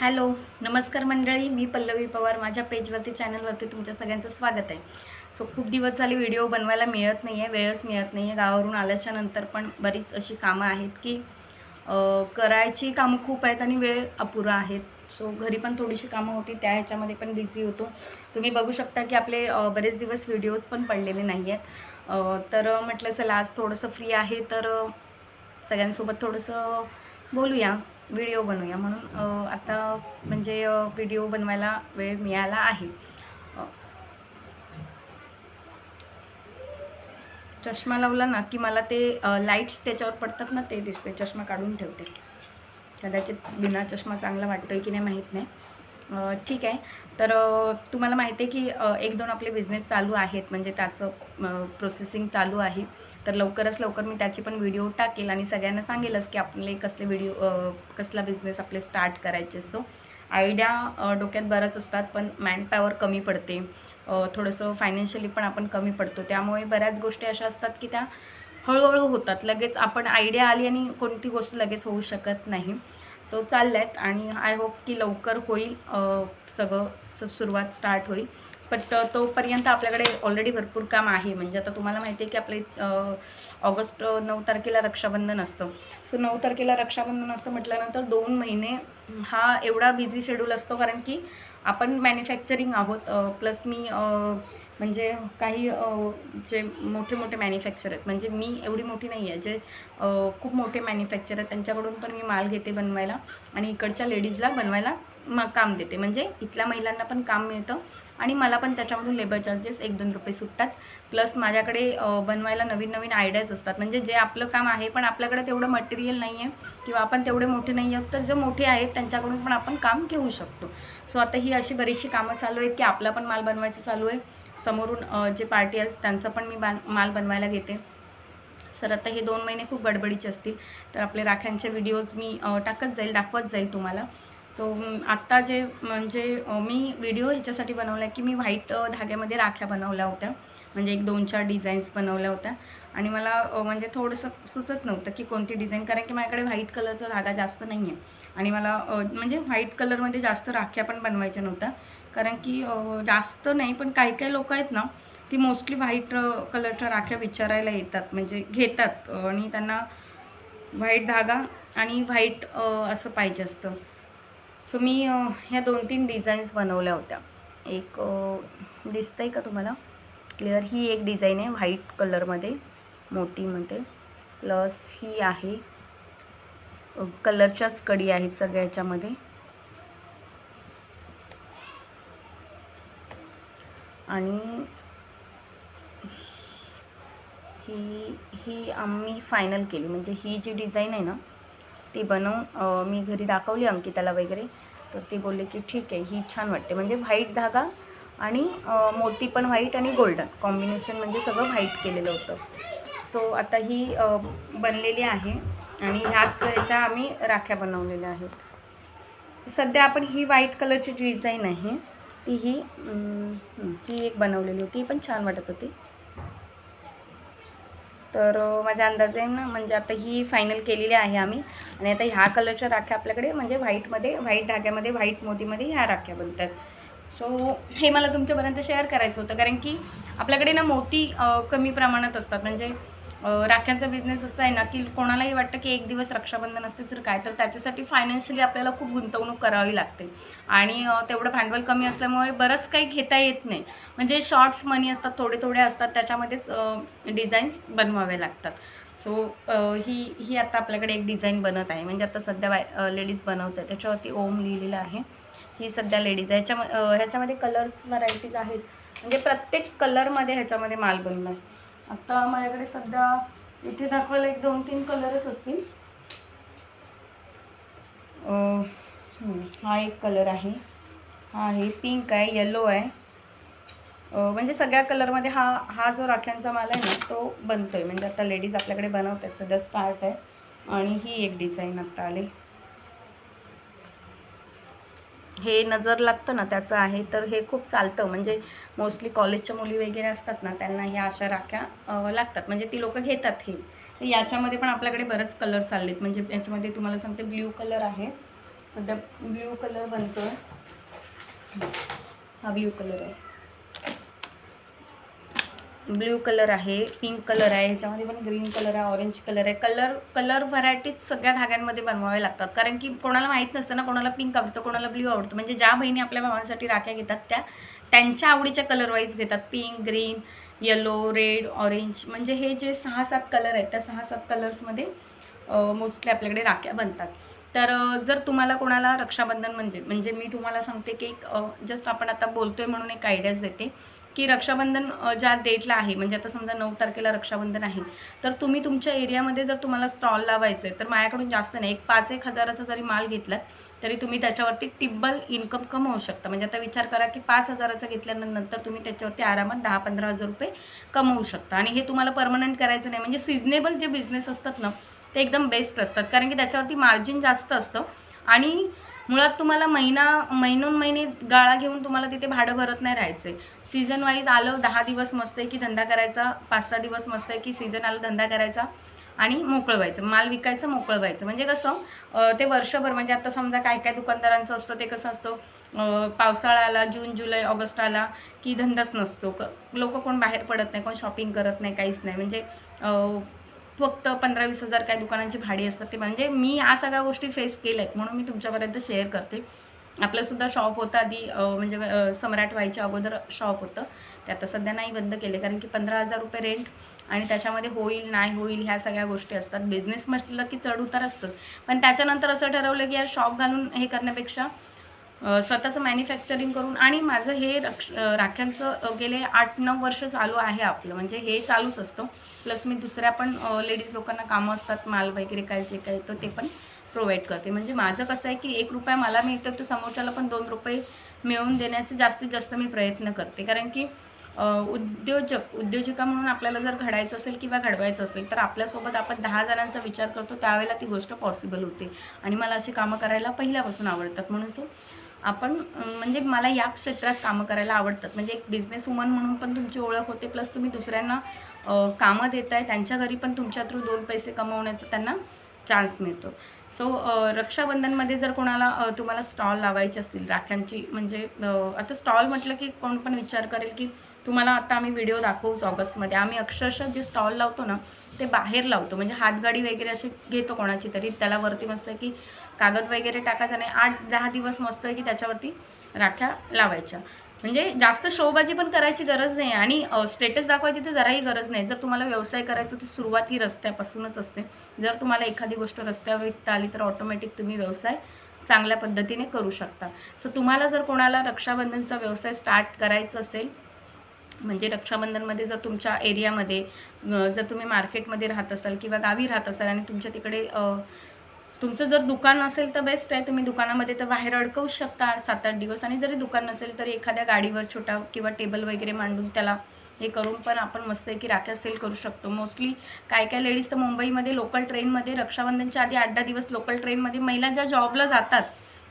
Hello नमस्कार मंडळी मी पल्लवी पवार. माझ्या पेजवरती चॅनलवरती तुमच्या सगळ्यांचं स्वागत आहे. सो खूप दिवस झाले व्हिडिओ बनवायला मिळत नाही आहे वेळच मिळत नाही आहे गावावरून आल्याच्यानंतर पण बरीच अशी कामं आहेत की करायची कामं खूप आहेत आणि वेळ अपुरा आहेत. सो घरी पण थोडीशी कामं होती त्या ह्याच्यामध्ये पण बिझी होतो. तुम्ही बघू शकता की आपले बरेच दिवस व्हिडिओज पण पडलेले नाही आहेत तर म्हटलं चला आज थोडंसं फ्री आहे तर सगळ्यांसोबत थोडंसं बोलूया. व्हिडिओ बनवूया. म्हणून आता म्हणजे व्हिडिओ बनवायला वेळ मिळाला आहे. चष्मा लावला ना की मला ते लाईट्स त्याच्यावर पडतात ना ते दिसते चष्मा काढून ठेवते. कदाचित बिना चष्मा चांगला वाटतो आहे की नाही माहीत नाही. ठीक आहे. तर तुम्हाला माहिती आहे की एक दोन आपले बिझनेस चालू आहेत. म्हणजे त्याचं प्रोसेसिंग चालू आहे. तर लवकरच लवकर मी त्याची पण व्हिडिओ टाकेल आणि सगळ्यांना सांगेलच की आपले कसले व्हिडिओ कसला बिझनेस आपले स्टार्ट करायचे. सो आयडिया डोक्यात बऱ्याच असतात पण मॅनपॉवर कमी पडते. थोडंसं फायनान्शियली पण आपण कमी पडतो. त्यामुळे बऱ्याच गोष्टी अशा असतात की त्या हळूहळू होतात. लगेच आपण आयडिया आली आणि कोणती गोष्ट लगेच होऊ शकत नाही. सो चालल्या आहेत आणि आय होप की लवकर होईल सगळं स सुरुवात स्टार्ट होईल. पण uh, तोपर्यंत आपल्याकडे ऑलरेडी भरपूर काम आहे. म्हणजे आता तुम्हाला माहिती आहे की आपले ऑगस्ट नऊ तारखेला रक्षाबंधन असतं. सो नऊ तारखेला रक्षाबंधन असतं म्हटल्यानंतर दोन महिने हा एवढा बिझी शेड्यूल असतो. कारण की आपण मॅन्युफॅक्चरिंग आहोत प्लस मी म्हणजे काही जे मोठे मोठे मॅन्युफॅक्चर आहेत. म्हणजे मी एवढी मोठी नाही आहे. जे खूप मोठे मॅन्युफॅक्चर आहेत त्यांच्याकडून पण मी माल घेते बनवायला. आणि इकडच्या लेडीजला बनवायला म काम देते. म्हणजे इथल्या महिलांना पण काम मिळतं आणि मला पण त्याच्यामधून लेबर चार्जेस एक दोन रुपये सुटतात. प्लस माझ्याकडे बनवायला नवीन नवीन आयडियाज असतात. म्हणजे जे आपलं काम आहे पण आपल्याकडे तेवढं मटेरियल नाही आहे किंवा आपण तेवढे मोठे नाही आहोत तर जे मोठे आहेत त्यांच्याकडून पण आपण काम घेऊ शकतो. सो आता ही अशी बरीचशी कामं चालू आहेत की आपला पण माल बनवायचं चालू आहे. समोरून जे पार्टी आहेत त्यांचा पण मी बा माल बनवायला घेते. सर आता हे दोन महिने खूप गडबडीचे असतील. तर आपले राख्यांचे व्हिडिओज मी टाकत जाईल दाखवत जाईल तुम्हाला. सो आत्ता जे म्हणजे मी व्हिडिओ ह्याच्यासाठी बनवला आहे की मी व्हाईट धाग्यामध्ये राख्या बनवल्या होत्या. म्हणजे एक दोन चार डिझाईन्स बनवल्या होत्या. आणि मला म्हणजे थोडंसं सुचत नव्हतं की कोणती डिझाईन कारण की माझ्याकडे व्हाईट कलरचा धागा जास्त नाही आहे आणि मला म्हणजे व्हाईट कलरमध्ये जास्त राख्या पण बनवायच्या नव्हत्या. कारण की जास्त नाही पण काही काही लोक आहेत ना ती मोस्टली व्हाईट कलरच्या राख्या विचारायला येतात. म्हणजे घेतात. आणि त्यांना व्हाईट धागा आणि व्हाईट असं पाहिजे असतं. सो मी ह्या दोन तीन डिझाईन्स बनवल्या होत्या. एक अ, दिसतंय का तुम्हाला? क्लिअर ही एक डिझाईन आहे व्हाईट कलरमध्ये मोतीमध्ये प्लस ही आहे कलरच्याच कडी आहेत सगळ्या ह्याच्यामध्ये. आणि ही ही आम्ही फायनल केली. म्हणजे ही जी डिझाईन आहे ना ती बनवून मी घरी दाखवली अंकिताला वगैरे. तर ती बोलली की ठीक आहे ही छान वाटते. म्हणजे व्हाईट धागा आणि मोती पण व्हाईट आणि गोल्डन. कॉम्बिनेशन म्हणजे सगळं व्हाईट केलेलं होतं. सो आता ही बनलेली आहे आणि ह्याच ह्याच्या आम्ही राख्या बनवलेल्या आहेत. सध्या आपण ही व्हाईट कलरची डिझाईन आहे ती ही ही एक बनवलेली होती. पण छान वाटत होती. तर अ, माझ्या अंदाजे ना म्हणजे आता ही फायनल केलेली आहे आम्ही. आणि आता ह्या कलरच्या राख्या आपल्याकडे म्हणजे व्हाईटमध्ये व्हाईट धाग्यामध्ये व्हाईट मोतीमध्ये ह्या राख्या बनतात. सो हे मला तुमच्यापर्यंत शेअर करायचं होतं. कारण की आपल्याकडे ना मोती कमी प्रमाणात असतात. म्हणजे राख्यांचा बिझनेस असा आहे ना की कोणालाही वाटतं की एक दिवस रक्षाबंधन असते तर काय तर त्याच्यासाठी फायनान्शियली आपल्याला खूप गुंतवणूक करावी लागते. आणि तेवढं भांडवल कमी असल्यामुळे बरंच काही घेता येत नाही. म्हणजे शॉर्ट्स मनी असतात थोडे थोडे असतात त्याच्यामध्येच डिझाईन्स बनवावे लागतात. सो ही ही आता आपल्याकडे एक डिझाईन बनत आहे. म्हणजे आता सध्या बाय लेडीज बनवत आहे त्याच्यावरती ओम लिहिलेलं आहे. ही सध्या लेडीज आहे. ह्याच्या ह्याच्यामध्ये कलर्स व्हरायटीज आहेत. म्हणजे प्रत्येक कलरमध्ये ह्याच्यामध्ये माल बनला आहे आता माझ्याकडे सध्या इथे दाखवायला एक दोन तीन कलरच असतील. हा एक कलर आहे. हा आहे पिंक आहे येलो आहे. म्हणजे सगळ्या कलरमध्ये हा हा जो राख्यांचा माल आहे ना तो बनतो आहे म्हणजे आता लेडीज आपल्याकडे बनवत आहेत सध्या स्टार्ट आहे. आणि ही एक डिझाईन आत्ता आली. हे नजर लागतं ना त्याचं आहे तर हे खूप चालतं. म्हणजे मोस्टली कॉलेजच्या मुली वगैरे असतात ना त्यांना ह्या अशा राख्या लागतात. म्हणजे ती लोकं घेतात हे. तर याच्यामध्ये पण आपल्याकडे बरेच कलर चाललेत. म्हणजे याच्यामध्ये तुम्हाला सांगते ब्ल्यू कलर आहे. सध्या ब्ल्यू कलर बनतो हा ब्ल्यू कलर आहे. ब्ल्यू कलर आहे पिंक कलर आहे याच्यामध्ये पण ग्रीन कलर आहे ऑरेंज कलर आहे. कलर कलर व्हरायटीज सगळ्या धाग्यांमध्ये बनवावे लागतात. कारण की कोणाला माहीत नसतं ना कोणाला पिंक आवडतं कोणाला ब्ल्यू आवडतं. म्हणजे ज्या बहिणी आपल्या भावांसाठी राख्या घेतात त्या त्यांच्या आवडीच्या कलर वाईज घेतात. Pink green yellow red orange. म्हणजे हे जे सहा सात कलर आहेत त्या सहा सात कलर्समध्ये मोस्टली आपल्याकडे राख्या बनतात. तर जर तुम्हाला कोणाला रक्षाबंधन म्हणजे म्हणजे मी तुम्हाला सांगते की एक जस्ट आपण आता बोलतोय म्हणून एक आयडियाज देते. की रक्षाबंधन ज्या डेटला आहे म्हणजे आता समजा नऊ तारखेला रक्षाबंधन आहे तर तुम्ही तुमच्या एरियामध्ये जर तुम्हाला स्टॉल लावायचं आहे तर माझ्याकडून जास्त नाही. एक पाच एक हजाराचा जरी माल घेतलात तरी तुम्ही त्याच्यावरती टिब्बल इन्कम कमवू शकता. म्हणजे आता विचार करा की पाच हजाराचा घेतल्यानंतर तुम्ही त्याच्यावरती आरामात दहा पंधरा हजार रुपये कमवू शकता. आणि हे तुम्हाला परमनंट करायचं नाही. म्हणजे सिजनेबल जे बिझनेस असतात ना ते एकदम बेस्ट असतात. कारण की त्याच्यावरती मार्जिन जास्त असतं. आणि मुळात तुम्हाला महिना महिनोन महिने गाळा घेऊन तुम्हाला तिथे भाडं भरत नाही राहायचं आहे सीझन वाईज आलं दहा दिवस मस्त आहे की धंदा करायचा पाच सहा दिवस मस्त आहे की सीझन आलं धंदा करायचा आणि मोकळं व्हायचं. माल विकायचं मोकळं व्हायचं. म्हणजे कसं ते वर्षभर म्हणजे आता समजा काय काय दुकानदारांचं असतं ते कसं असतं पावसाळा आला जून जुलै ऑगस्ट आला की धंदाच नसतो. क लोक कोण बाहेर पडत नाही कोण शॉपिंग करत नाही काहीच नाही. म्हणजे फक्त पंधरा वीस हजार काय दुकानांची भाडी असतात ते. म्हणजे मी या सगळ्या गोष्टी फेस केल्या आहेत म्हणून मी तुमच्यापर्यंत शेअर करते. आपलंसुद्धा शॉप होतं आधी म्हणजे सम्राट व्हायच्या अगोदर शॉप होतं. ते आता सध्या नाही बंद केले कारण की पंधरा हजार रुपये रेंट आणि त्याच्यामध्ये होईल नाही होईल ह्या सगळ्या गोष्टी असतात. बिझनेस म्हटलं की चढ उतार असतात पण त्याच्यानंतर असं ठरवलं की यार शॉप घालून हे करण्यापेक्षा स्वतःचं मॅन्युफॅक्चरिंग करून आणि माझं हे रक्ष राख्यांचं गेले आठ नऊ वर्ष चालू आहे आपलं. म्हणजे हे चालूच असतं. प्लस मी दुसऱ्या पण लेडीज लोकांना कामं असतात माल वगैरे काय जे काय तर ते पण प्रोव्हाइड करते. म्हणजे माझं कसं आहे की एक रुपया मला मिळतं तर समोरच्याला पण दोन रुपये मिळवून देण्याचे जास्तीत जास्त मी प्रयत्न करते. कारण की उद्योजक उद्योजिका म्हणून आपल्याला जर घडायचं असेल किंवा घडवायचं असेल तर आपल्यासोबत आपण दहा जणांचा विचार करतो त्यावेळेला ती गोष्ट पॉसिबल होते. आणि मला अशी कामं करायला पहिल्यापासून आवडतात. म्हणून सो आपण म्हणजे मला या क्षेत्रात कामं करायला आवडतात. म्हणजे एक बिझनेस वुमन म्हणून पण तुमची ओळख होते प्लस तुम्ही दुसऱ्यांना कामं देताय त्यांच्या घरी पण तुमच्या थ्रू दोन पैसे कमवण्याचा त्यांना चान्स मिळतो. सो रक्षाबंधनमध्ये जर कोणाला तुम्हाला स्टॉल लावायचे असतील राख्यांची म्हणजे आता स्टॉल म्हटलं की कोण पण विचार करेल की तुम्हाला आता आम्ही व्हिडिओ दाखवूच ऑगस्टमध्ये. आम्ही अक्षरशः जे स्टॉल लावतो ना ते बाहेर लावतो. म्हणजे हातगाडी वगैरे असे घेतो कोणाची तरी त्याला वरती मस्त की कागद वगैरे टाकायचा नाही. आठ दहा दिवस मस्त आहे की त्याच्यावरती राख्या लावायच्या. म्हणजे जास्त शोबाजी पण करायची गरज नाही आणि स्टेटस दाखवायची तर जराही गरज नाही. जर तुम्हाला व्यवसाय करायचा तर सुरुवात ही रस्त्यापासूनच असते. जर तुम्हाला एखादी गोष्ट रस्त्यावर विकता आली तर ऑटोमॅटिक तुम्ही व्यवसाय चांगल्या पद्धतीने करू शकता. सो तुम्हाला जर कोणाला रक्षाबंधनचा व्यवसाय स्टार्ट करायचा असेल म्हणजे रक्षाबंधनमध्ये जर तुमच्या एरियामध्ये जर तुम्ही मार्केटमध्ये राहत असाल किंवा गावी राहत असाल आणि तुमच्या तिकडे तुमचं जर दुकान असेल तर बेस्ट आहे. तुम्ही दुकानामध्ये तर बाहेर अडकवू शकता सात आठ दिवस. आणि जरी दुकान नसेल तरी एखाद्या गाडीवर छोटा किंवा टेबल वगैरे मांडून त्याला हे करून पण आपण मस्त आहे की राख्या सेल करू शकतो. मोस्टली काय काय लेडीज तर मुंबईमध्ये लोकल ट्रेनमध्ये रक्षाबंधनच्या आधी आठ दहा दिवस लोकल ट्रेनमध्ये महिला ज्या जॉबला जातात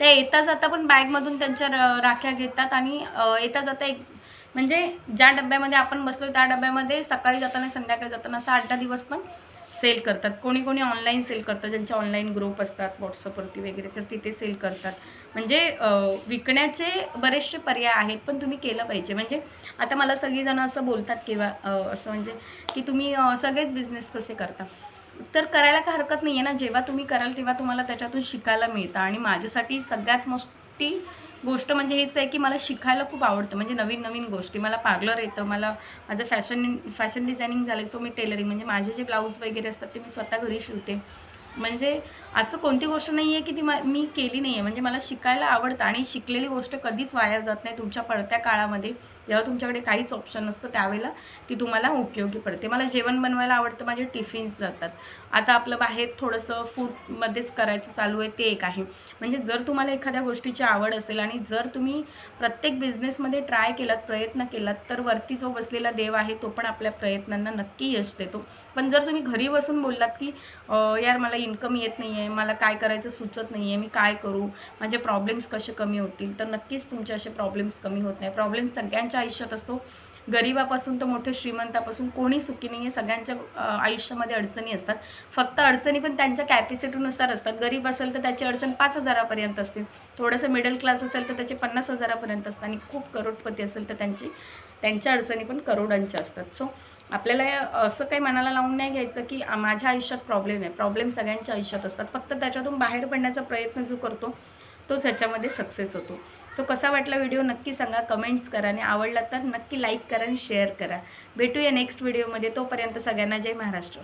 त्या येता जाता पण बॅगमधून त्यांच्या राख्या घेतात. आणि येता जाता एक म्हणजे ज्या डब्यामध्ये आपण बसलो त्या डब्यामध्ये सकाळी जाताना संध्याकाळी जाताना असं आठ दहा दिवस पण सेल करतात. कोणी कोणी ऑनलाईन सेल करतात ज्यांचे ऑनलाईन ग्रुप असतात व्हॉट्सअपवरती वगैरे तर तिथे सेल करतात. म्हणजे विकण्याचे बरेचसे पर्याय आहेत पण तुम्ही केलं पाहिजे. म्हणजे आता मला सगळीजणं असं बोलतात किंवा असं म्हणजे की तुम्ही सगळेच बिझनेस कसे करता? तर करायला काय हरकत नाही आहे ना. जेव्हा तुम्ही कराल तेव्हा तुम्हाला त्याच्यातून शिकायला मिळतं. आणि माझ्यासाठी सगळ्यात मोस्टी गोष्ट म्हणजे हेच आहे की मला शिकायला खूप आवडतं. म्हणजे नवीन नवीन गोष्टी. मला पार्लर येतं मला माझं फॅशन फॅशन डिझायनिंग झालं सो मी टेलरिंग म्हणजे माझे जे ब्लाऊज वगैरे असतात ते मी स्वतः घरी शिवते. म्हणजे असं कोणती गोष्ट नाही आहे की ती मी केली नाही आहे म्हणजे मला शिकायला आवडतं आणि शिकलेली गोष्ट कधीच वाया जात नाही तुमच्या पडत्या काळामध्ये. जेव्हा तुमच्याकडे काहीच ऑप्शन नसतं त्यावेळेला ती तुम्हाला उपयोगी पडते. मला जेवण बनवायला आवडतं माझे टिफिन्स जातात. आता आपलं बाहेर थोडंसं फूडमध्येच करायचं चालू आहे ते एक आहे. म्हणजे जर तुम्हाला एखाद्या गोष्टीची आवड असेल आणि जर तुम्ही प्रत्येक बिझनेसमध्ये ट्राय केलात प्रयत्न केलात तर वरती जो बसलेला देव आहे तो पण आपल्या प्रयत्नांना नक्की यश देतो. पण जर तुम्ही घरी बसून बोललात की यार मला इन्कम येत नाही आहे मला काय करायचं सुचत नाही आहे मी काय करू? माझे प्रॉब्लेम्स कसे कमी होतील? तर नक्कीच तुमचे असे प्रॉब्लेम्स कमी होत नाही. प्रॉब्लेम्स सगळ्यांच्या आयुष्यात असतो. गरिबापासून तर मोठे श्रीमंतापासून कोणी सुखी नाही आहे सगळ्यांच्या आयुष्यामध्ये अडचणी असतात. फक्त अडचणी पण त्यांच्या कॅपॅसिटीनुसार असतात. गरीब असेल तर त्याची अडचण पाच हजारापर्यंत असते. थोडंसं मिडल क्लास असेल तर त्याचे पन्नास हजारापर्यंत असतात आणि खूप करोडपती असेल तर त्यांची त्यांच्या अडचणी पण करोडांच्या असतात. सो आपल्याला असं काही मनाला लावून नाही घ्यायचं की माझ्या आयुष्यात प्रॉब्लेम आहे. प्रॉब्लेम सगळ्यांच्या आयुष्यात असतात. फक्त त्याच्यातून बाहेर पडण्याचा प्रयत्न जो करतो तोच ह्याच्यामध्ये सक्सेस होतो. सो कसा वाटला व्हिडिओ नक्की सांगा. कमेंट्स करा आणि आवडला तर नक्की लाईक करा आणि शेअर करा. भेटूया नेक्स्ट व्हिडिओमध्ये तोपर्यंत सगळ्यांना जय महाराष्ट्र.